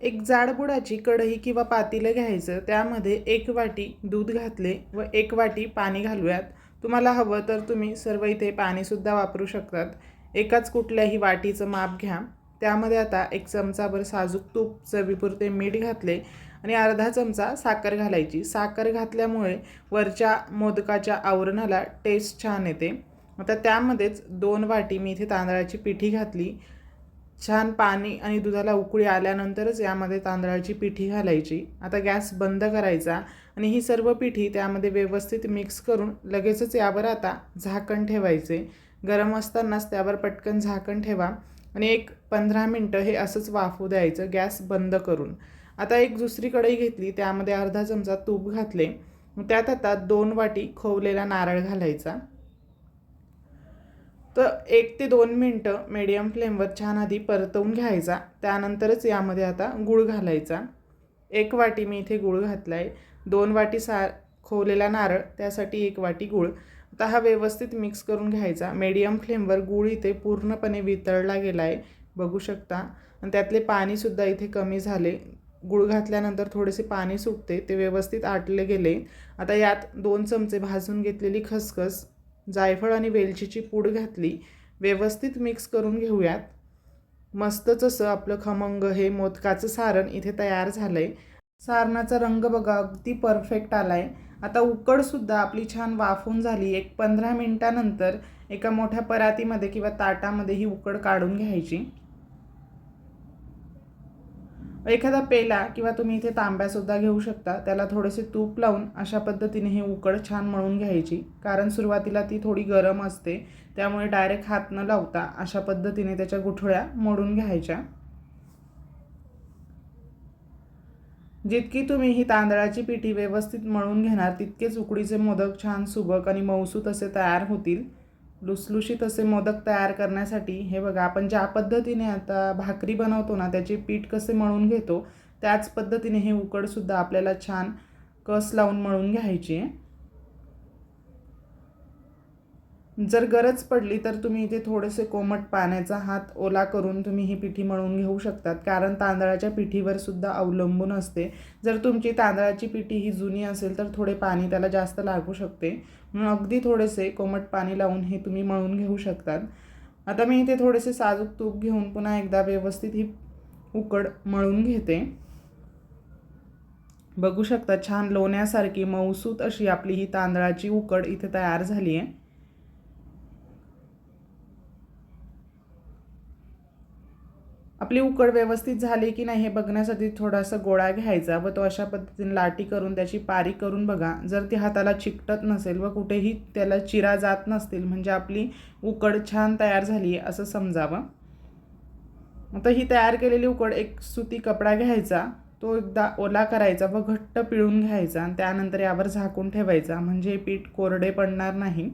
एक जाडबुडाची कढई किंवा पातीलं घ्यायचं. त्यामध्ये एक वाटी दूध घातले व एक वाटी पाणी घालूयात. तुम्हाला हवं तर तुम्ही सर्व इथे पाणीसुद्धा वापरू शकतात. एकाच कुठल्याही वाटीचं माप घ्या. त्यामध्ये आता एक चमचाभर साजूक तूप चवीपुरते मीठ घातले आणि अर्धा चमचा साखर घालायची. साखर घातल्यामुळे वरच्या मोदकाच्या आवरणाला टेस्ट छान येते. आता त्यामध्येच दोन वाटी मी इथे तांदळाची पिठी घातली. छान पाणी आणि दुधाला उकळी आल्यानंतरच यामध्ये तांदळाची पिठी घालायची. आता गॅस बंद करायचा आणि ही सर्व पिठी त्यामध्ये व्यवस्थित मिक्स करून लगेचच यावर आता झाकण ठेवायचे. गरम असतानाच त्यावर पटकन झाकण ठेवा आणि एक पंधरा मिनटं हे असंच वाफू द्यायचं गॅस बंद करून. आता एक दुसरी कढई घेतली त्यामध्ये अर्धा चमचा तूप घातले. त्यात आता दोन वाटी खोवलेला नारळ घालायचा. तर एक ते दोन मिनटं मीडियम फ्लेमवर छान आधी परतवून घ्यायचा. त्यानंतरच यामध्ये आता गूळ घालायचा. एक वाटी मी इथे गूळ घातला आहे दोन वाटी सा खोवलेला नारळ त्यासाठी एक वाटी गूळ. आता हा व्यवस्थित मिक्स करून घ्यायचा. मीडियम फ्लेमवर गूळ इथे पूर्णपणे वितळला गेला आहे बघू शकता. आणि त्यातले पाणीसुद्धा इथे कमी झाले. गूळ घातल्यानंतर थोडेसे पाणी सुटते. ते व्यवस्थित आटले गेले. आता यात दोन चमचे भाजून घेतलेली खसखस. जायफळ आणि वेलचीची पूड घातली व्यवस्थित मिक्स करून घेऊयात. मस्तच असं आपलं खमंग हे मोदकाचं सारण इथे तयार झालं आहे सारणाचा रंग बघा अगदी परफेक्ट आला आहे आता उकडसुद्धा आपली छान वाफून झाली. एक पंधरा मिनटानंतर एका मोठ्या परातीमध्ये किंवा ताटामध्ये ही उकड काढून घ्यायची. एखादा पेला किंवा तुम्ही इथे तांब्यासुद्धा घेऊ शकता. त्याला थोडेसे तूप लावून अशा पद्धतीने हे उकड छान मळून घ्यायची. कारण सुरुवातीला ती थोडी गरम असते. त्यामुळे डायरेक्ट हात न लावता अशा पद्धतीने त्याच्या गुठळ्या मोडून घ्यायच्या. जितकी तुम्ही ही तांदळाची पिठी व्यवस्थित मळून घेणार तितकेच उकडीचे मोदक छान सुबक आणि मौसूत असे तयार होतील. लुसलुशीत असे मोदक तयार करण्यासाठी हे बघा आपण ज्या पद्धतीने आता भाकरी बनवतो ना त्याचे पीठ कसे मळून घेतो त्याच पद्धतीने हे उकडसुद्धा आपल्याला छान कस लावून मळून घ्यायची. आहे जर गरज पडली तर तुम्ही इथे थोडेसे कोमट पाण्याचा हात ओला करून तुम्ही ही पिठी मळून घेऊ शकतात. कारण तांदळाच्या पिठीवर सुद्धा अवलंबून असते. जर तुमची तांदळाची पिठी ही जुनी असेल तर थोडे पाणी त्याला जास्त लागू शकते. म्हणून अगदी थोडेसे कोमट पाणी लावून हे तुम्ही मळून घेऊ शकतात. आता मी इथे थोडेसे साजूक तूप घेऊन पुन्हा एकदा व्यवस्थित ही उकड मळून घेते. बघू शकता छान लोण्यासारखी मऊसूत अशी आपली ही तांदळाची उकड इथे तयार झाली आहे आपली उकड व्यवस्थित झाली की नाही हे बघण्यासाठी थोडासा गोळा घ्यायचा व तो अशा पद्धतीने लाटी करून त्याची पारी करून बघा. जर ती हाताला चिकटत नसेल व कुठेही त्याला चिरा जात नसतील म्हणजे आपली उकड छान तयार झाली आहे असं समजावं. आता ही तयार केलेली उकड एक सुती कपडा घ्यायचा. तो एकदा ओला करायचा व घट्ट पिळून घ्यायचा आणि त्यानंतर यावर झाकून ठेवायचा. म्हणजे पीठ कोरडे पडणार नाही.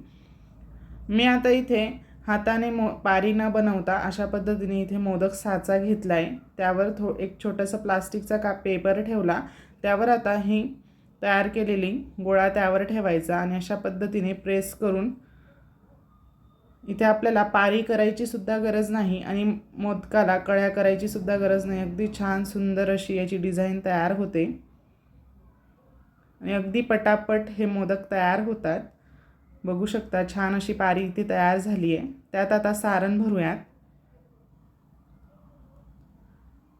मी आता इथे हाताने मो पारी न बनवता अशा पद्धतीने इथे मोदक साचा घेतला आहे त्यावर थो एक छोटासा प्लास्टिकचा का पेपर ठेवला. त्यावर आता ही तयार केलेली गोळा त्यावर ठेवायचा आणि अशा पद्धतीने प्रेस करून इथे आपल्याला पारी करायची सुद्धा गरज नाही आणि मोदकाला कळ्या करायची सुद्धा गरज नाही. अगदी छान सुंदर अशी याची डिझाईन तयार होते. आणि अगदी पटापट हे मोदक तयार होतात. बघू शकता छान अशी पारी इथे तयार झाली आहे त्यात आता सारण भरूयात.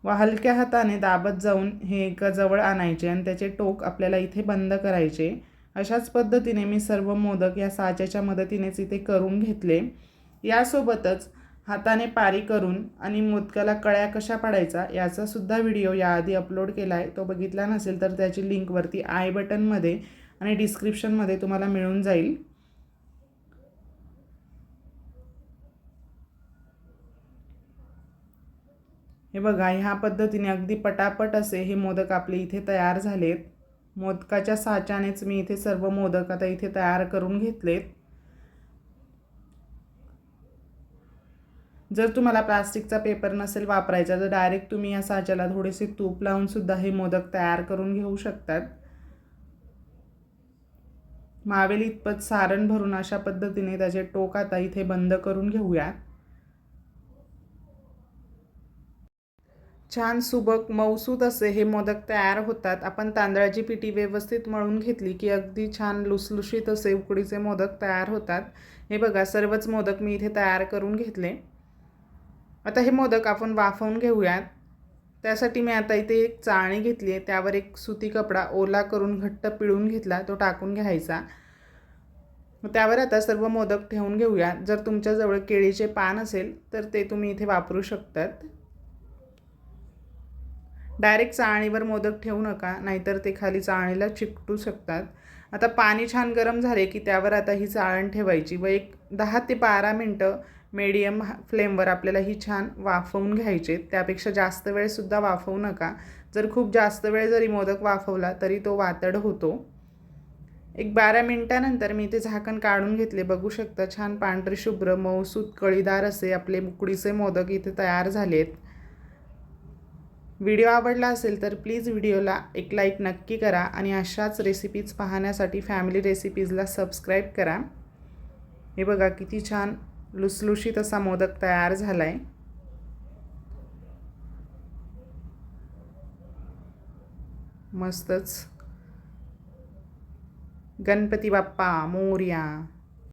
व हलक्या हाताने दाबत जाऊन हे एका जवळ आणायचे आणि त्याचे टोक आपल्याला इथे बंद करायचे. अशाच पद्धतीने मी सर्व मोदक या साच्याच्या मदतीनेच इथे करून घेतले. यासोबतच हाताने पारी करून आणि मोदकाला कळ्या कशा पाडायचा याचासुद्धा व्हिडिओ याआधी अपलोड केला आहे तो बघितला नसेल तर त्याची लिंकवरती आय बटनमध्ये आणि डिस्क्रिप्शनमध्ये तुम्हाला मिळून जाईल. हे बघा ह्या पद्धतीने अगदी पटापट असे हे मोदक आपले इथे तयार झालेत. मोदकाच्या साच्यानेच मी इथे सर्व मोदक आता इथे तयार करून घेतलेत. जर तुम्हाला प्लास्टिकचा पेपर नसेल वापरायचा तर डायरेक्ट तुम्ही या साच्याला थोडेसे तूप लावून सुद्धा हे मोदक तयार करून घेऊ शकतात. मावेल इतपत सारण भरून अशा पद्धतीने त्याचे टोक आता इथे बंद करून घेऊयात. छान सुबक मऊसूद असे हे मोदक तयार होतात. आपण तांदळाची पिठी व्यवस्थित मळून घेतली की अगदी छान लुसलुशीत असे उकडीचे मोदक तयार होतात. हे बघा सर्वच मोदक मी इथे तयार करून घेतले. आता हे मोदक आपण वाफवून घेऊयात. त्यासाठी मी आता इथे एक चाळणी घेतली आहे. त्यावर एक सुती कपडा ओला करून घट्ट पिळून घेतला तो टाकून घ्यायचा. त्यावर आता सर्व मोदक ठेवून घेऊया. जर तुमच्याजवळ केळीचे पान असेल तर ते तुम्ही इथे वापरू शकतात. डायरेक्ट चाळणीवर मोदक ठेवू नका नाहीतर ते खाली चाळणीला चिकटू शकतात. आता पाणी छान गरम झाले की त्यावर आता ही चाळण ठेवायची व एक दहा ते बारा मिनटं मीडियम फ्लेमवर आपल्याला ही छान वाफवून घ्यायचे. त्यापेक्षा जास्त वेळसुद्धा वाफवू नका. जर खूप जास्त वेळ जरी मोदक वाफवला तरी तो वातड होतो. एक बारा मिनटानंतर मी ते झाकण काढून घेतले. बघू शकता छान पांढरे शुभ्र मऊसूत कळीदार असे आपले मुकडीचे मोदक इथे तयार झालेत. व्हिडिओ आवडला असेल तर प्लीज व्हिडिओला एक लाईक नक्की करा आणि अशाच रेसिपीज पाहण्यासाठी फॅमिली रेसिपीजला सबस्क्राईब करा. हे बघा किती छान लुसलुशीत असा मोदक तयार झाला आहे मस्तच. गणपती बाप्पा मोर्या.